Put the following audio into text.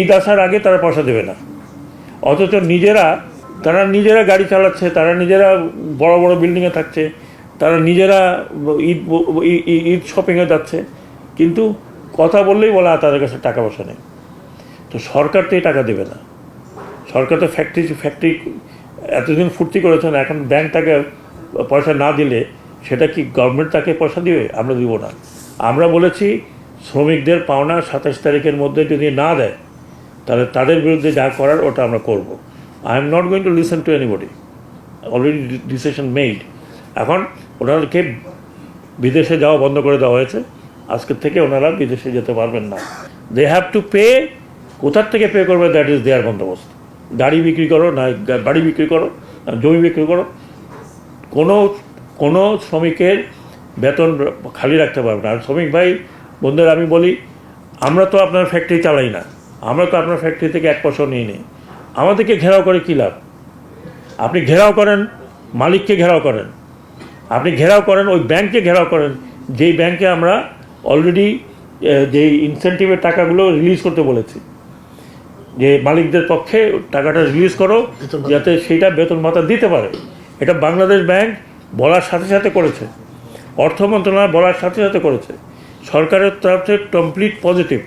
ঈদ আসার আগে তারা পয়সা দেবে না। অথচ নিজেরা, তারা নিজেরা গাড়ি চালাচ্ছে, তারা নিজেরা বড় বড় বিল্ডিংয়ে থাকছে, তারা নিজেরা ঈদ ঈদ শপিংয়ে যাচ্ছে। কিন্তু কথা বললেই বলা তাদের কাছে টাকা পয়সা নেই। তো সরকার তো এই টাকা দেবে না। সরকার তো ফ্যাক্টরি ফ্যাক্টরি এতদিন ফুর্তি করেছেন, এখন ব্যাংক তাকে পয়সা না দিলে সেটা কি গভর্নমেন্ট তাকে পয়সা দিবে? আমরা দিব না। আমরা বলেছি, শ্রমিকদের পাওনা সাতাশ তারিখের মধ্যে যদি না দেয় তাহলে তাদের বিরুদ্ধে যা করার ওটা আমরা করব। I am not going to listen to anybody already decision made এখন ওনাদেরকে বিদেশে যাওয়া বন্ধ করে দেওয়া হয়েছে। আজকের থেকে ওনারা বিদেশে যেতে পারবেন না। দে হ্যাভ টু পে কোথার থেকে পে করবে? দ্যাট ইজ দেয়ার বন্দোবস্ত। গাড়ি বিক্রি করো, না বাড়ি বিক্রি করো জমি বিক্রি করো। কোনো কোনো শ্রমিকের বেতন খালি রাখতে পারবে না। আর শ্রমিক ভাই, বন্ধুরা, আমি বলি, আমরা তো আপনার ফ্যাক্টরি চালাই না। আমরা তো আপনার ফ্যাক্টরি থেকে এক পয়সাও নিয়ে নিই আমাদেরকে ঘেরাও করে কী লাভ? আপনি ঘেরাও করেন মালিককে ঘেরাও করেন। আপনি ঘেরাও করেন ওই ব্যাংককে ঘেরাও করেন। যেই ব্যাংকে আমরা অলরেডি যেই ইনসেন্টিভের টাকাগুলো রিলিজ করতে বলেছি। যে মালিকদের পক্ষে টাকাটা রিলিজ করো যাতে সেইটা বেতন ভাতা দিতে পারে। এটা বাংলাদেশ ব্যাংক বলার সাথে সাথে করেছে। অর্থ মন্ত্রণালয় বলার সাথে সাথে করেছে। সরকারের তরফ থেকে কমপ্লিট পজিটিভ